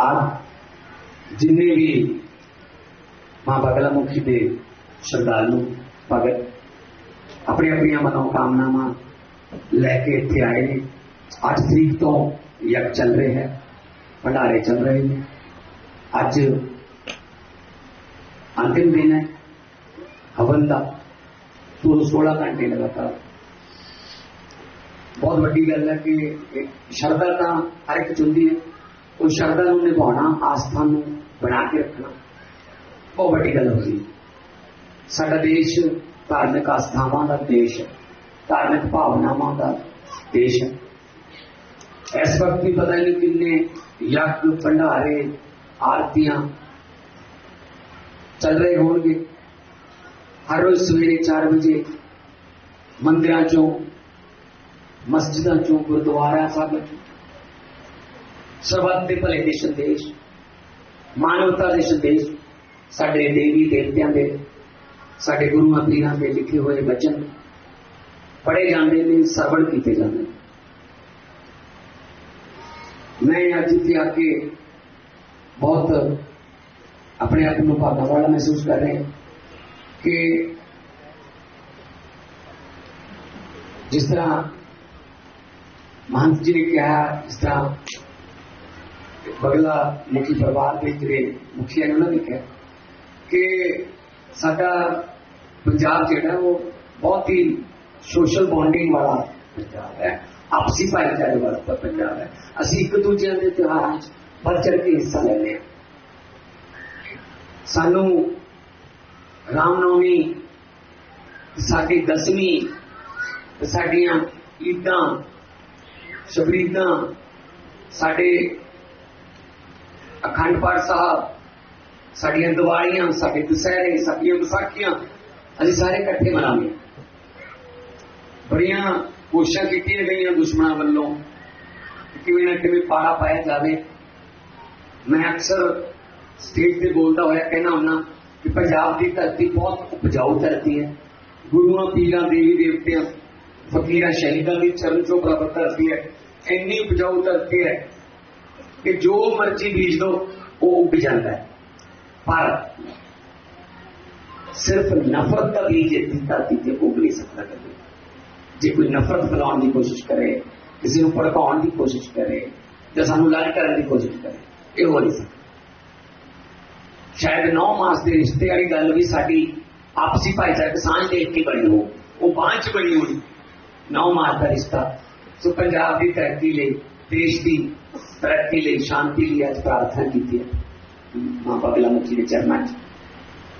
आज जितने भी बगला बगलामुखी के श्रद्धालु भगत अपनी अपन मनोकामना लैके इत इतने आए हैं। अठ तरीक तो यज्ञ चल रहे हैं, भंडारे चल रहे हैं। अज अंतिम दिन है, हवन का तो सोलह घंटे लगातार। बहुत वही गल है कि श्रद्धा तो हर एक चुनती है। उन शरदल ने बहना आस्था में बना के रखना। बहुत बड़ी गल होगी। साडा देश धार्मिक आस्थावां का देश है, धार्मिक भावनावान का देश है। इस वक्त भी पता नहीं किन्ने यज्ञ, भंडारे, आरतियाँ चल रहे होंगे हर रोज सवेरे चार बजे मंदिर चो, मस्जिदों चो, गुरुद्वारा साहब ਸਰਬੱਤ ਦੇ ਭਲੇ ਦੇ ਸੰਦੇਸ਼ ਮਾਨਵਤਾ ਦੇ ਸੰਦੇਸ਼ ਸਾਡੇ ਦੇਵੀ ਦੇਵਤਿਆਂ ਦੇ ਸਾਡੇ ਗੁਰੂਆਂ ਪੀਰਾਂ ਦੇ ਲਿਖੇ ਹੋਏ ਬਚਨ ਪੜ੍ਹੇ ਜਾਂਦੇ ਨੇ ਸਰਵਣ ਕੀਤੇ ਜਾਂਦੇ ਨੇ ਮੈਂ ਅੱਜ ਇੱਥੇ ਆ ਕੇ ਬਹੁਤ ਆਪਣੇ ਆਪ ਨੂੰ ਭਾਗਾ ਵਾਲਾ ਮਹਿਸੂਸ ਕਰ ਰਹੇ ਹਾਂ ਕਿ ਜਿਸ ਤਰ੍ਹਾਂ ਮਹੰਤ ਜੀ ਨੇ ਕਿਹਾ ਜਿਸ ਤਰ੍ਹਾਂ ਬਗਲਾ ਮੁਖੀ ਪਰਿਵਾਰ ਦੇ ਜਿਹੜੇ ਮੁਖੀਆ ਨੇ ਉਹਨਾਂ ਨੇ ਕਿਹਾ ਕਿ ਸਾਡਾ ਪੰਜਾਬ ਜਿਹੜਾ ਉਹ ਬਹੁਤ ਹੀ ਸੋਸ਼ਲ ਬੌਂਡਿੰਗ ਵਾਲਾ ਪੰਜਾਬ ਹੈ ਆਪਸੀ ਭਾਈਚਾਰੇ ਵਾਲਾ ਪੰਜਾਬ ਹੈ ਅਸੀਂ ਇੱਕ ਦੂਜੇ ਦੇ ਤਿਉਹਾਰਾਂ 'ਚ ਵੱਧ ਚੜ੍ਹ ਕੇ ਹਿੱਸਾ ਲੈਂਦੇ ਹਾਂ ਸਾਨੂੰ ਰਾਮਨੌਮੀ ਸਾਡੀ ਦਸਵੀਂ ਤੇ ਸਾਡੀਆਂ ਈਦਾਂ ਸ਼ਬਰੀਦਾਂ ਸਾਡੇ ਅਖੰਡ ਪਾਠ ਸਾਹਿਬ, ਸਾਡੀਆਂ ਦੀਵਾਲੀਆਂ, ਸਾਡੇ ਦੁਸਹਿਰੇ, ਸਾਡੀਆਂ ਵਿਸਾਖੀਆਂ, ਅਸੀਂ ਸਾਰੇ ਇਕੱਠੇ ਮਨਾਉਂਦੇ ਬੜੀਆਂ ਕੋਸ਼ਿਸ਼ਾਂ ਕੀਤੀਆਂ ਗਈਆਂ ਦੁਸ਼ਮਣਾਂ ਵੱਲੋਂ ਕਿਵੇਂ ਨਾ ਕਿਵੇਂ ਪਾੜਾ ਪਾਇਆ ਜਾਵੇ। ਮੈਂ ਅਕਸਰ ਸਟੇਜ ਤੇ ਬੋਲਦਾ ਹੋਇਆ ਕਹਿਣਾ ਹੁੰਦਾ ਕਿ ਪੰਜਾਬ ਦੀ ਧਰਤੀ ਬਹੁਤ ਉਪਜਾਊ ਧਰਤੀ ਹੈ। ਗੁਰੂਆਂ ਪੀਰਾਂ ਦੇਵੀ ਦੇਵਤਿਆਂ, ਫਕੀਰਾਂ, ਸ਼ਹੀਦਾਂ ਦੀ ਚਰਨ ਚੋਂ ਪ੍ਰਾਪਤ ਧਰਤੀ ਹੈ। ਇੰਨੀ ਉਪਜਾਊ ਧਰਤੀ ਹੈ ਕਿ ਜੋ ਮਰਜ਼ੀ ਬੀਜ ਦੋ ਉਹ ਉੱਗ ਜਾਂਦਾ ਹੈ ਪਰ ਸਿਰਫ ਨਫ਼ਰਤ ਦਾ ਬੀਜ ਇੱਥੇ ਧਰਤੀ ਤੇ ਉੱਗ ਨਹੀਂ ਸਕਦਾ ਕਦੇ ਜੇ ਕੋਈ ਨਫ਼ਰਤ ਫੈਲਾਉਣ ਦੀ ਕੋਸ਼ਿਸ਼ ਕਰੇ ਕਿਸੇ ਨੂੰ ਭੜਕਾਉਣ ਦੀ ਕੋਸ਼ਿਸ਼ ਕਰੇ ਜਾਂ ਸਾਨੂੰ ਲੜ ਕਰਨ ਦੀ ਕੋਸ਼ਿਸ਼ ਕਰੇ ਇਹ ਹੋ ਨਹੀਂ ਸਕਦਾ ਸ਼ਾਇਦ 9 ਮਾਸ ਦੇ ਰਿਸ਼ਤੇ ਵਾਲੀ ਗੱਲ ਵੀ ਸਾਡੀ ਆਪਸੀ ਭਾਈਚਾਰਕ ਸਾਂਝ ਦੇਖ ਕੇ ਬਣੀ ਹੋ ਉਹ ਬਾਂਝ ਬਣੀ ਹੋਣੀ 9 ਮਾਸ ਦਾ ਰਿਸ਼ਤਾ ਸੋ ਪੰਜਾਬ ਦੀ ਤਰੱਕੀ ਲਈ देश की तरक्की शांति लिया प्रार्थना की थी। माँ बगला मुखी ने चरणा की।